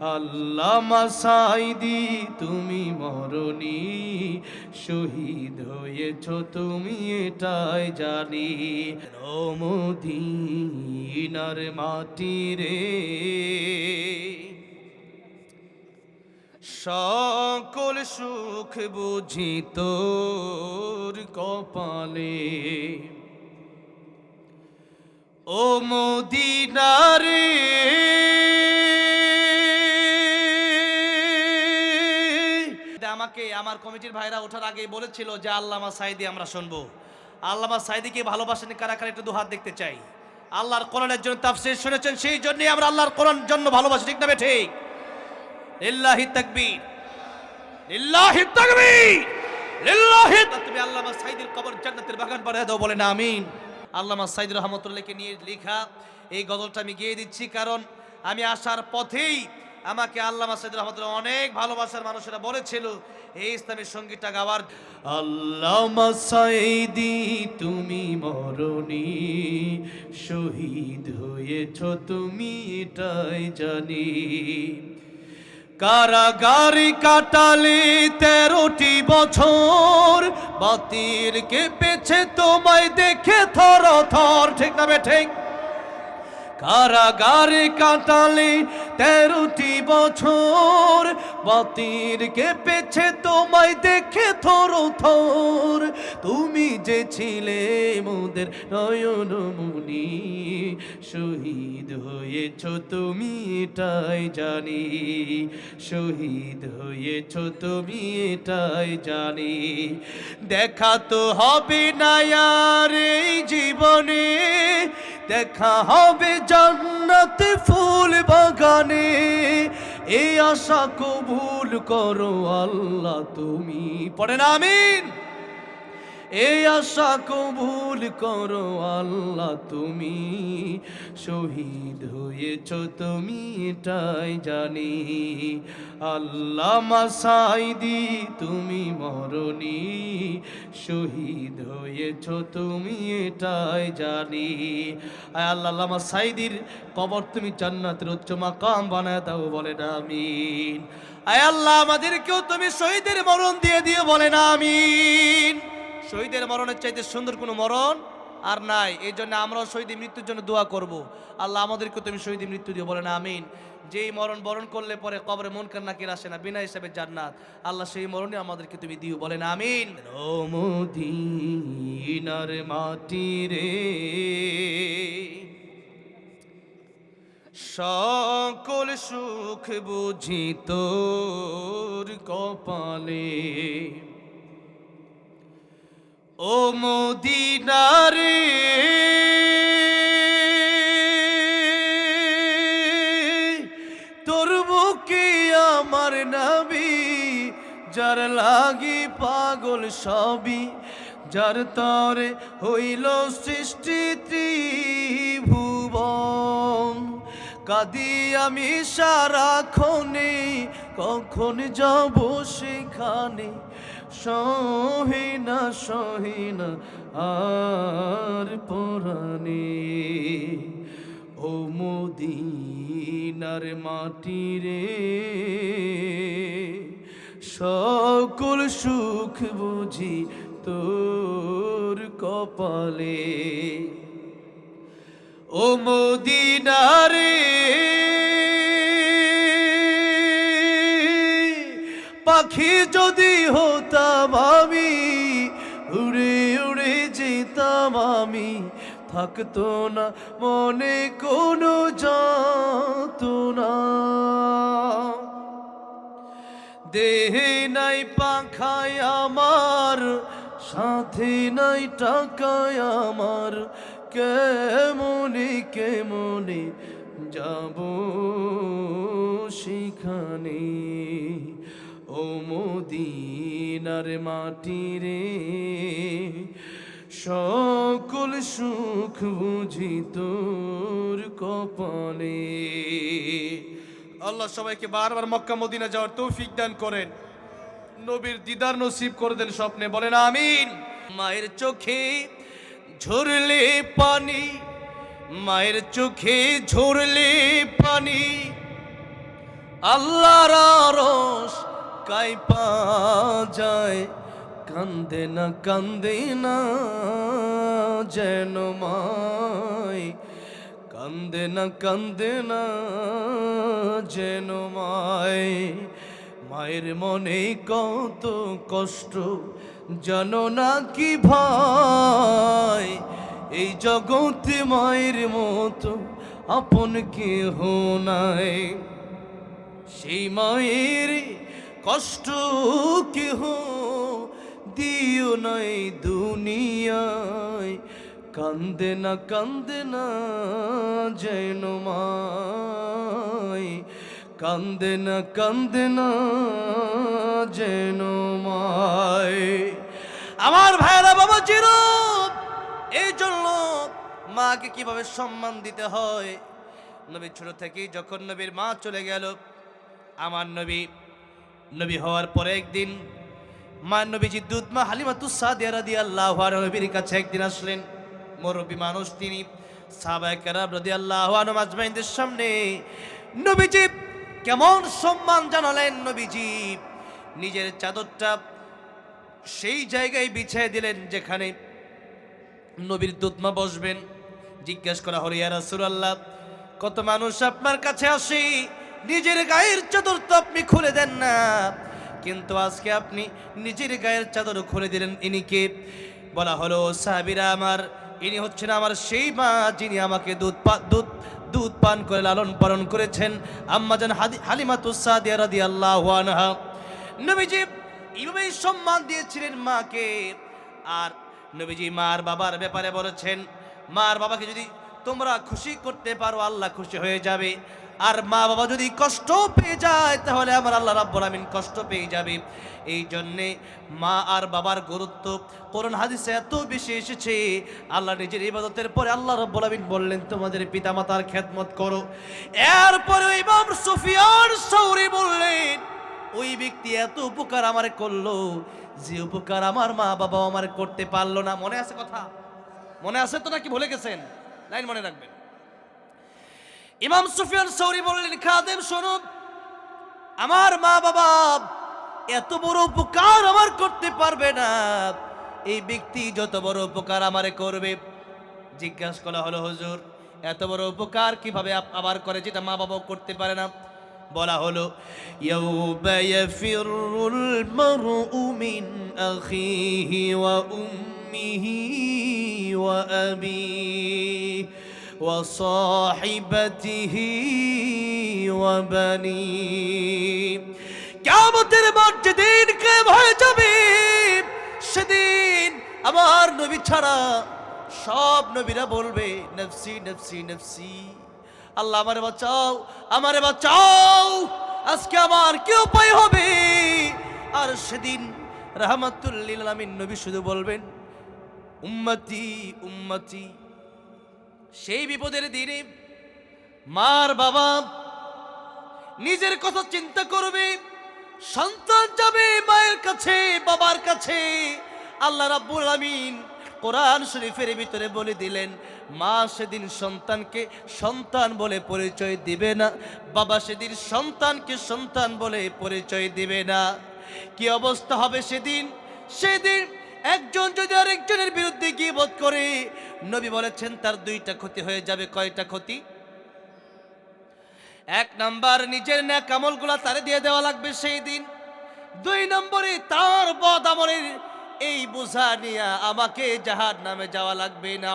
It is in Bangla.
আল্লামা সাইদি তুমি মরণি। শহীদ হয়েছ তুমি, এটাই জানি। রমদিনার মাটি রে। সকল সুখ বুঝি তোর কপালে। ও মদিনারে। আমার কমিটির ভাইরা ওঠার আগে বলেছিল যে আল্লামা সাইদি আমরা শুনব। আল্লামা সাইদিকে ভালোবাসেন কারা কারা একটু দুহাত দেখতে চাই। আল্লাহর কোরআনের জন্য তাফসীর শুনেছেন, সেই জন্যই আমরা আল্লাহর কোরআন জন্য ভালোবাসি, ঠিক না ঠিক? লিল্লাহি তাকবীর। লিল্লাহি তাকবীর। লিল্লাহি তুমি আল্লামা সাইদির কবর জান্নাতের বাগান বানিয়ে দাও, বলেন আমিন। আল্লামা সাইদ রহমতুল্লাহকে নিয়ে লেখা এই গজলটা আমি গিয়ে দিচ্ছি, কারণ আমি আসার পথেই আমাকে আল্লামা সাইদ রহমতুল্লাহ অনেক ভালোবাসার মানুষেরা বলেছিল, এই ইসলামী সঙ্গীতটা গাওয়ার আল্লামা সাইদি, তুমি মরণি শহীদ হয়েছ তুমি এটাই জানি। কারাগারি কাটালে তেরোটি বছর বাতির কেঁপেছে তোমায় দেখে থর থর ঠিক না বে, ঠিক? কারাগারে কাটালে তেরোটি বছর বাতির কেঁপেছে তোমায় দেখে থর থর। তুমি যে ছিলে মোদের নয়ন মুনি, শহীদ হয়েছ তুমি এটাই জানি। শহীদ হয়েছ তুমি এটাই জানি। দেখা তো হবে না আর এই জীবনে, দেখা হবে জান্নাতে ফুল বাগানে। এই আশা কবুল করো আল্লাহ তুমি। পড়ে না আমিন। এই আশা কবুল করো আল্লাহ, তুমি শহীদ হয়েছ, তুমি এটাই জানি। আল্লাহ মাসাইদি, তুমি মরণি, শহীদ হয়েছ, তুমি এটাই জানি। আল্লাহ আল্লামা সাইদির কবর তুমি জান্নাতের উচ্চ মাকাম বানায় দাও, বলেন আমিন। আয় আল্লাহ, আমাদেরকেও তুমি শহীদের মরণ দিয়ে দিয়ে বলেন আমিন। শহীদের মরণের চাইতে সুন্দর কোনো মরণ আর নাই। এই জন্য আমরাও শহীদ মৃত্যুর জন্য দোয়া করব। আল্লাহ আমাদেরকে তুমি শহীদ মৃত্যু দিও, বলেন আমিন। যেই মরণ বরণ করলে পরে কবরে মন কান্নাকির আসে না, বিনা হিসাবে জান্নাত। আল্লাহ সেই মরণে আমাদেরকে তুমি দিও, বলেন আমিন। রমদিনার মাটি রে, সকল সুখ বুঝি তোর কপালে। ও মদিনারে তোর বুকে আমার নাবি, যার লাগি পাগল সবই, যার তরে হইল সৃষ্টি ত্রিভুবন। কাদি আমি সারাক্ষণে, কখন যাব সেখানে? সহিনা সহিনা আর পরাণে। ও মদিনার মাটি রে, সকল সুখ বুঝি তোর কপালে। ও মদিনারে পাখি যদি হতাম আমি, উড়ে উড়ে যেতাম আমি। থাকতো না, মনে কোনো যাতনা দেহে নাই, পাখায় আমার, সাথে নাই, টাকায় আমার। কেমনে কেমনে যাব সেখানে? ও মদিনার মাটি রে। সকল সুখ বুঝি তোর কপালে। আল্লাহ সবাইকে বারবার মক্কা, মদিনা যাওয়ার তৌফিক দান করেন। নবীর দিদার নসিব করে দেন স্বপ্নে। বলেন আমিন। মায়ের চোখে ঝরলে পানি, মায়ের চোখে ঝরলে পানি। আল্লাহর রস কাইপা যায়, কান্দে না কান্দে না, যেন মাই। কান্দে না কান্দে না, যেন মাই। মায়ের মনে কত কষ্ট, জানো না কি ভাই? এই জগতে মায়ের মতো আপন কেহ নাই। সেই মায়ের কষ্ট কেহ দিও নাই দুনিয়ায়। কান্দে না কান্দে না যেন মাই কান্দে না কান্দে না যেন মাই আমার ভাইরা বাবা চির এই জন্য মাকে কীভাবে সম্মান দিতে হয়? নবী ছোট থেকেই যখন নবীর মা চলে গেল, আমার নবী নবী হওয়ার পরে একদিন মা নবীজি দুধ মা হালিমাতু সাদিয়া রাদিয়াল্লাহু আনহা নবীর কাছে একদিন আসলেন। মুরব্বী মানুষ তিনি কেরাম রাদিয়াল্লাহু আনহুম আজমাইনদের সামনে কেমন সম্মান জানালেন নিজের চাদরটা সেই জায়গায় বিছিয়ে দিলেন যেখানে নবীর দুধমা বসবেন। জিজ্ঞেস করা হলো, ইয়া রাসূলুল্লাহ, কত মানুষ আপনার কাছে আসে? নিজের গায়ের চাদর তো আপনি খুলে দেন না। কিন্তু আজকে আপনি নিজের গায়ের চাদর খুলে দিলেন ইনি কে? বলা হলো সাহাবিরা আমার, ইনি হচ্ছেন আমার সেই মা যিনি আমাকে দুধ দুধ দুধ পান করে, লালন পালন করেছেন। আম্মাজান হাদি হালিমাতুস সাদিয়া রাদিয়াল্লাহু আনহা। নবীজি এইভাবেই সম্মান দিয়েছিলেন মাকে। আর নবীজি মার বাবার ব্যাপারে বলেছেন, মার বাবাকে যদি তোমরা খুশি করতে পারো, আল্লাহ খুশি হয়ে যাবে। আর মা বাবা যদি কষ্ট পেয়ে যায়, তাহলে আমার আল্লাহ রাব্বুল আমিন কষ্ট পেয়ে যাবে। এই জন্যে মা আর বাবার গুরুত্ব কোরআন হাদিসে এত বেশি এসেছে। আল্লাহ নিজের ইবাদতের পরে আল্লাহ রাব্বুল আমিন বললেন, তোমাদের পিতামাতার খেদমত করো। এরপরে ইমাম সুফিয়ান সৌরি বললেন, ওই ব্যক্তি এত উপকার আমার করল যে উপকার আমার মা বাবা আমার করতে পারল না। মনে আছে কথা? মনে আছে তো নাকি ভুলে গেছেন? লাইন মনে রাখবেন। ইমাম সুফিয়ান সৌরি বললেন, খাদেম শুনুন আমার মা বাবা এত বড় উপকার আমার করতে পারবে না। এই ব্যক্তি যত বড় উপকার আমারে করবে। জিজ্ঞাসা করা হলো, হুজুর, এত বড় উপকার কীভাবে আবার করে যেটা মা বাবাও করতে পারে না? বলা হলো, ইয়াউমা ওয়া বানিহি কিয়ামতের মাঠ যেদিন কায়েম হয়ে যাবে, সেদিন আমার নবী ছাড়া সব নবীরা বলবে, নফসি নফসি নফসি। আল্লাহ আমারে বাঁচাও আমারে বাঁচাও। আজকে আমার কি উপায় হবে? আর সেদিন রাহমাতুল্লিল আলামিন নবী শুধু বলবেন, উম্মতি উম্মতি সেই বিপদের দিনে মার বাবা নিজের কথা চিন্তা করবে, সন্তান যাবে মায়ের কাছে, বাবার কাছে। আল্লাহ রাব্বুল আমিন কোরআন শরীফের ভিতরে বলে দিলেন, মা সেদিন সন্তানকে সন্তান বলে পরিচয় দিবে না, বাবা সেদিন সন্তানকে সন্তান বলে পরিচয় দিবে না। কি অবস্থা হবে সেদিন? সেদিন একজন যদি আরেকজনের বিরুদ্ধে গিবত করে, নবী বলেছেন, তার দুইটা ক্ষতি হয়ে যাবে। কয়টা ক্ষতি? এক নাম্বার, নিজের ন্যাক আমলগুলা তারে দিয়ে দেওয়া লাগবে সেই দিন। দুই নম্বরে, তার বদ আমলের এই বোঝা নিয়ে আমাকে জাহার নামে যাওয়া লাগবে। না